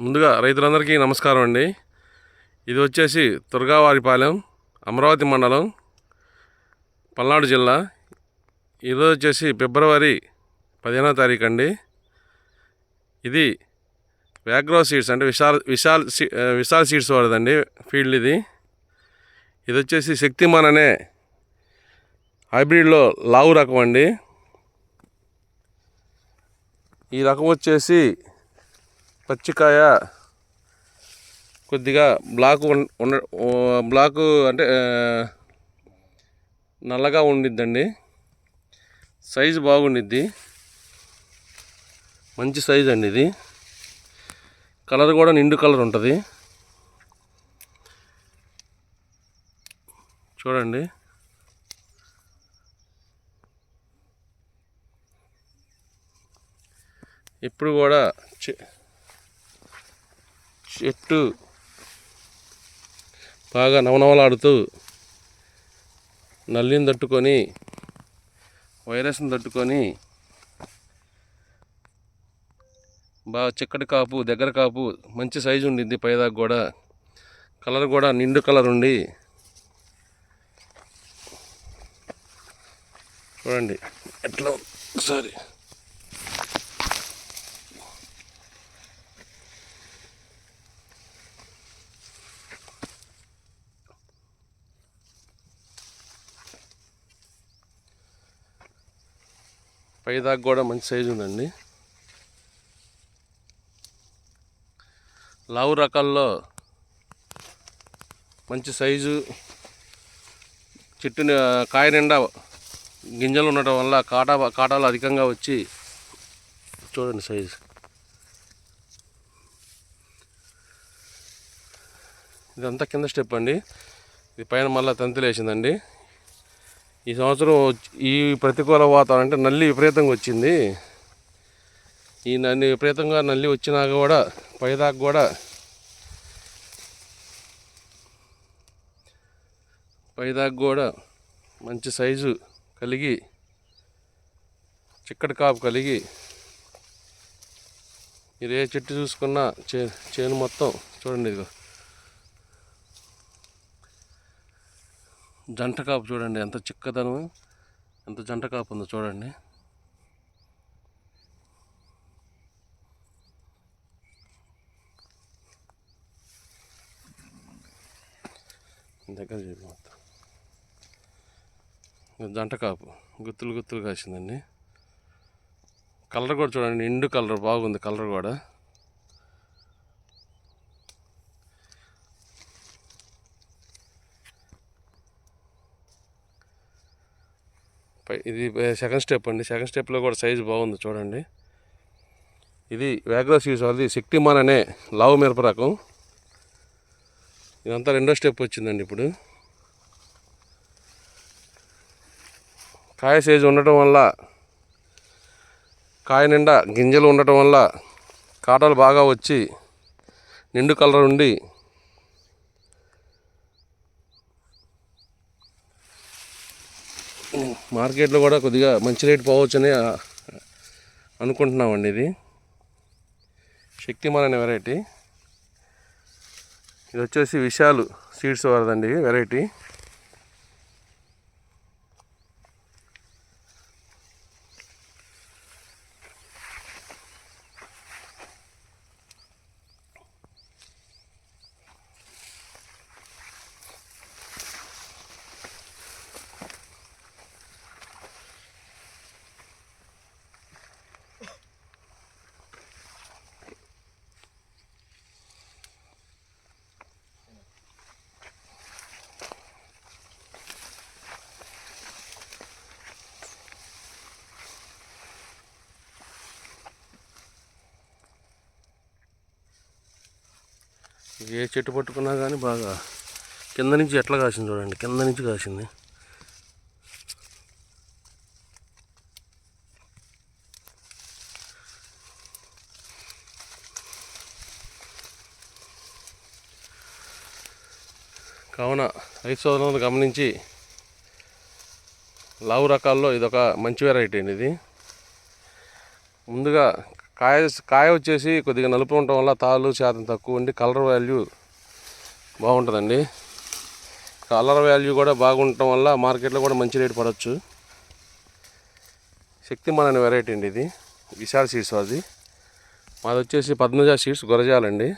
ముందుగా రైతులందరికీ నమస్కారం అండి. ఇది వచ్చేసి దుర్గావారిపాలెం అమరావతి మండలం పల్నాడు జిల్లా. ఈరోజు వచ్చేసి ఫిబ్రవరి పదిహేనో తారీఖు అండి. ఇది వ్యాగ్రో సీడ్స్ అంటే విశాల్ విశాల్ సీ- విశాల్ సీడ్స్ వాడదండి ఫీల్డ్ ఇది. ఇది వచ్చేసి శక్తిమాన్ అనే హైబ్రిడ్లో లావు రకం అండి. ఈ రకం వచ్చేసి పచ్చికాయ కొద్దిగా బ్లాక్ ఉన్- ఉన్న అంటే నల్లగా ఉండిద్దండి. సైజు బాగుండిద్ది. మంచి సైజు అండి ఇది. కలర్ కూడా నిండు కలర్ ఉంటుంది. చూడండి. ఇప్పుడు కూడా చె- చెట్టు బాగా నవనవలాడుతూ నల్లిని తట్టుకొని వైరస్ని తట్టుకొని బాగా చిక్కటి కాపు దగ్గర కాపు మంచి సైజు ఉండింది పైదాకా కూడా. కలర్ కూడా నిండు కలర్ ఉండి. చూడండి ఎట్లా సారీ. పైదాకా కూడా మంచి సైజు ఉందండి. లావు రకాల్లో మంచి సైజు చెట్టుని కాయ నిండా గింజలు ఉండటం వల్ల కాటా కాటాలు అధికంగా వచ్చి చూడండి సైజు ఇదంతా కింద స్టెప్ అండి. ఇది పైన మళ్ళీ తంతులు వేసిందండి ఈ సంవత్సరం ఈ ప్రతికూల వాతావరణం అంటే నల్లి విపరీతంగా వచ్చింది. ఈ నల్లి విపరీతంగా నల్లి వచ్చినాక కూడా పైదాకా కూడా పైదాకా కూడా మంచి సైజు కలిగి చిక్కటి కాపు కలిగి మీరు ఏ చెట్టు చూసుకున్నా చే చేను మొత్తం చూడండి ఇదిగో. జంట కాపు చూడండి ఎంత చిక్కదనం ఎంత జంట కాపు ఉందో చూడండి. దగ్గర చెప్పి మొత్తం జంట కాపు గుత్తులు గుత్తులు కాసిందండి. కలర్ కూడా చూడండి ఎండు కలర్ బాగుంది కలర్ కూడా. ఇది సెకండ్ స్టెప్ అండి. సెకండ్ స్టెప్లో కూడా సైజు బాగుంది చూడండి. ఇది వ్యాగ్రో సీడ్స్ అది శక్తిమాన్ అనే లావు మిరప రకం. ఇదంతా రెండో స్టెప్ వచ్చిందండి ఇప్పుడు. కాయ సైజు ఉండటం వల్ల కాయ నిండా గింజలు ఉండటం వల్ల కాటలు బాగా వచ్చి నిండు కలర్ ఉండి మార్కెట్లో కూడా కొద్దిగా మంచి రేటు పోవచ్చని అనుకుంటున్నామండి ఇది. శక్తిమాన్ అనే వెరైటీ. ఇది వచ్చేసి విశాలు సీడ్స్ వారదండి వెరైటీ. ఏ చెట్టు పట్టుకున్నా కానీ బాగా కింద నుంచి ఎట్లా కాసింది చూడండి కింద నుంచి కాసింది. కావున రైతు సోదరులను గమనించి లావు రకాల్లో ఇదొక మంచి వెరైటీ అండి ఇది. ముందుగా కాయ కాయ వచ్చేసి కొద్దిగా నలుపు ఉండటం వల్ల తాళ్ళు శాతం తక్కువ ఉండి కలర్ వాల్యూ బాగుంటుందండి. కలర్ వాల్యూ కూడా బాగుండటం వల్ల మార్కెట్లో కూడా మంచి రేటు పడవచ్చు శక్తిమాన్ అనే వెరైటీ అండి ఇది. విశాల్ సీడ్స్ అది. మాది వచ్చేసి పద్మజ సీడ్స్ గురజాలండి